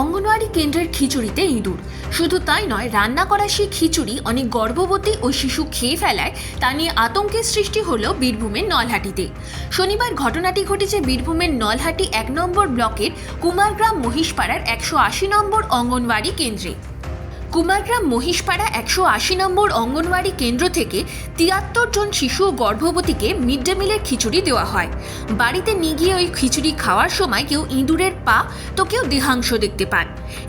অঙ্গনওয়াড়ি কেন্দ্রের খিচুড়িতে ইঁদুর। শুধু তাই নয়, রান্না করা সেই খিচুড়ি অনেক গর্ভবতী ও শিশু খেয়ে ফেলায়, তা নিয়ে আতঙ্কের সৃষ্টি হলো বীরভূমের নলহাটিতে। শনিবার ঘটনাটি ঘটেছে বীরভূমের নলহাটি এক নম্বর ব্লকের কুমারগ্রাম মহিষপাড়ার একশো আশি নম্বর অঙ্গনওয়াড়ি কেন্দ্রে। কুমারগ্রাম মহিষপাড়া একশো আশি নম্বর অঙ্গনওয়াড়ি কেন্দ্র থেকে তিয়াত্তর জন শিশু ও গর্ভবতীকে মিড ডে মিলের খিচুড়ি দেওয়া হয়। বাড়িতে নিয়ে গিয়ে ওই খিচুড়ি খাওয়ার সময় কেউ ইঁদুরের পা তো কেউ দেহাংশ দেখতে পান।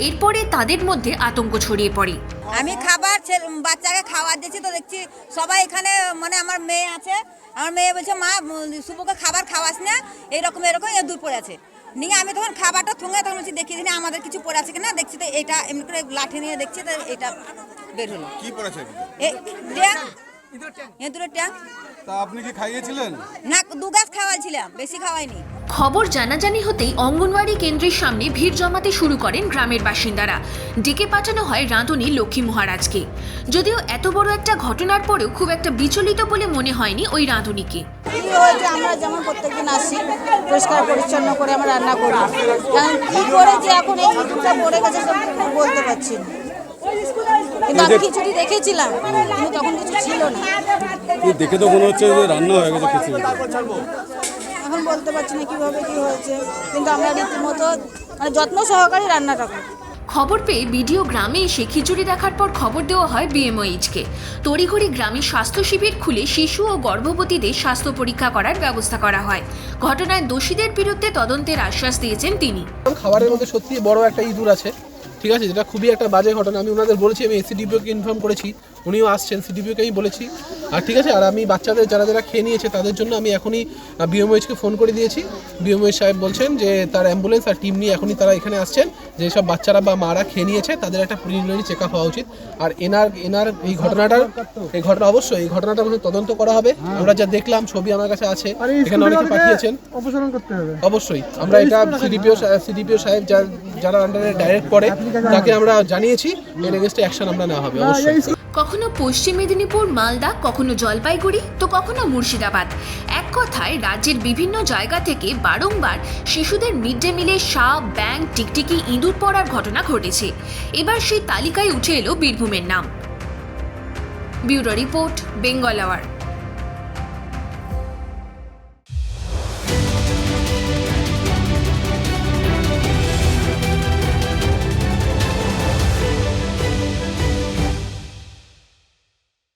এরপরে তাদের মধ্যে আতঙ্ক ছড়িয়ে পড়ে। আমি খাবার বাচ্চাকে খাবার দিচ্ছি তো দেখছি সবাই এখানে মানে আমার মেয়ে আছে। আমার মেয়ে বলছে, মা শুভকে খাবার খাওয়াস না। এরকম এরকম দূর পড়ে আছে। নিয়ে আমি তখন খাবারটা থুঙে তখন বলছি দেখি দিনে আমাদের কিছু পড়ে আছে কিনা? দেখছি তো এটা এমনি করে লাঠি নিয়ে দেখছি তো এটা বের হলো। কি পড়েছে এ এই এঁদুরের ট্যাং। তা আপনি কি খাইয়েছিলেন? না দু গাছ খাওয়াইছিলাম বেশি খাওয়াইনি। খবর জানাজানি হতেই অঙ্গনওয়াড়ি কেন্দ্রের সামনে ভিড় জমাতে শুরু করেন গ্রামের বাসিন্দারা। ডেকে পাঠানো হয় রাঁধুনি লক্ষ্মী মহারাজকে। যদিও এত বড় একটা ঘটনার পরেও খুব একটা বিচলিত বলে মনে হয়নি ওই রাঁধুনিকে। হয়েছে? আমরা যেমন প্রত্যেকদিন আসি পরিষ্কার পরিচ্ছন্ন করে আমরা রান্না করি। কারণ কি করে যে এখন এই ইঁদুরটা পড়ে গেছে সেটা বলতে পারছি না। কিন্তু আমি খিচুড়ি দেখেছিলাম কিন্তু তখন কিছু ছিল না। দেখে তো মনে হচ্ছে যে রান্না হয়ে গেছে খিচুড়ি। এখন বলতে পারছি না কীভাবে কি হয়েছে কিন্তু আমরা রীতিমতো মানে যত্ন সহকারে রান্নাটা করি। খবর পেয়ে বিডিও গ্রামে এসে খিচুড়ি দেখার পর খবর দেওয়া হয় বিএমওইচকে তড়িঘড়ি গ্রামে স্বাস্থ্য শিবির খুলে শিশু ও গর্ভবতীদের স্বাস্থ্য পরীক্ষা করার ব্যবস্থা করা হয়। ঘটনায় দোষীদের বিরুদ্ধে তদন্তের আশ্বাস দিয়েছেন তিনি। খাবারের মধ্যে সত্যি বড় একটা ইঁদুর আছে ঠিক আছে? যেটা খুবই একটা বাজে ঘটনা। আমি ওনাদের বলেছি আমি এসিডিপিওকে ইনফর্ম করেছি। উনিও আসছেন সিডিপিওকে আমি বলেছি। আর ঠিক আছে আর আমি বাচ্চাদের যারা যারা খেয়ে নিয়েছে তাদের জন্য আমি এখনই বিএমওএইচকে ফোন করে দিয়েছি। বিএমওএইচ সাহেব বলছেন যে তার অ্যাম্বুলেন্স আর টিম নিয়ে এখনই তারা এখানে আসছেন। যে সব বাচ্চারা বা মারা খেয়ে নিয়েছে তাদের একটা প্রিলিমিনারি চেক আপ হওয়া উচিত। আর এনার এনার এই ঘটনাটার এই ঘটনা অবশ্যই এই ঘটনাটা অবশ্যই তদন্ত করা হবে। আমরা যা দেখলাম ছবি আমার কাছে আছে। এখানে অনেকে পাঠিয়েছেন। অপসারণ করতে হবে। অবশ্যই আমরা এটা সিডিপিও সিডিপিও সাহেব যারা আন্ডারে ডাইরেক্ট পড়ে তাকে আমরা জানিয়েছি এর এগেস্টে অ্যাকশন আমরা নেওয়া হবে অবশ্যই। কখনো পশ্চিম মেদিনীপুর, মালদা, কখনো জলপাইগুড়ি, তো কখনো মুর্শিদাবাদ। এক কথায়, রাজ্যের বিভিন্ন জায়গা থেকে বারংবার শিশুদের মিড ডে মিলে সাপ ব্যাং টিকটিকি, ইঁদুর পড়ার ঘটনা ঘটেছে। এবার সেই তালিকায় উঠে এলো বীরভূমের নাম। Bureau report, Bengal hour.